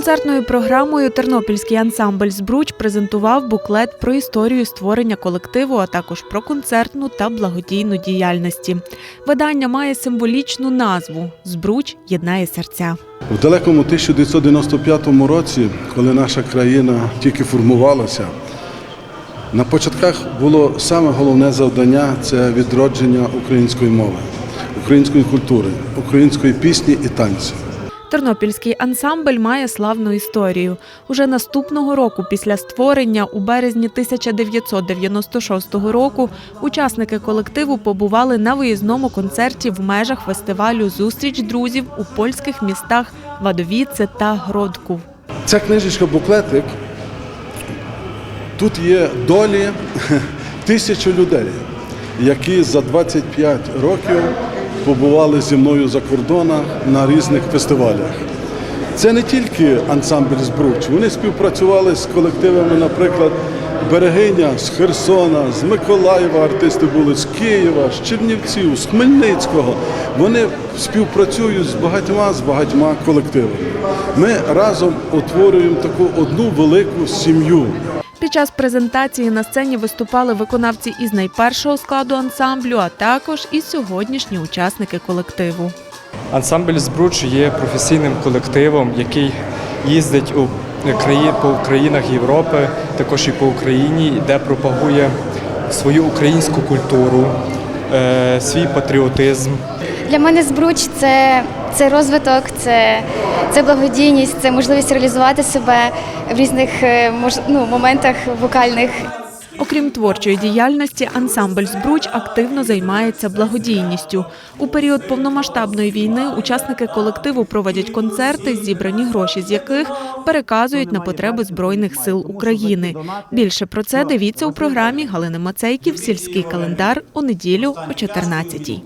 Концертною програмою Тернопільський ансамбль Збруч презентував буклет про історію створення колективу, а також про концертну та благодійну діяльності. Видання має символічну назву Збруч єднає серця. У далекому 1995 році, коли наша країна тільки формувалася, на початках було саме головне завдання це відродження української мови, української культури, української пісні і танцю. Тернопільський ансамбль має славну історію. Уже наступного року, після створення, у березні 1996 року, учасники колективу побували на виїзному концерті в межах фестивалю Зустріч друзів у польських містах Вадовіце та Гродків. Ця книжечка буклетик. Тут є долі тисячі людей, які за 25 років побували зі мною за кордоном на різних фестивалях. Це не тільки ансамбль Збруч. Вони співпрацювали з колективами, наприклад, Берегиня з Херсона, з Миколаєва артисти були з Києва, з Чернівців, з Хмельницького. Вони співпрацюють з багатьма з багатьма колективами. Ми разом утворюємо таку одну велику сім'ю. Під час презентації на сцені виступали виконавці із найпершого складу ансамблю, а також і сьогоднішні учасники колективу. Ансамбль Збруч є професійним колективом, який їздить у краї- по країнах Європи, також і по Україні, де пропагує свою українську культуру, е, свій патріотизм. Для мене збруч це, це розвиток, це, це благодійність, це можливість реалізувати себе в різних е, мож, ну, моментах вокальних. Окрім творчої діяльності, ансамбль Збруч активно займається благодійністю. У період повномасштабної війни учасники колективу проводять концерти, зібрані гроші з яких переказують на потреби Збройних сил України. Більше про це дивіться у програмі Галини Мацейків Сільський календар у неділю о 14-й.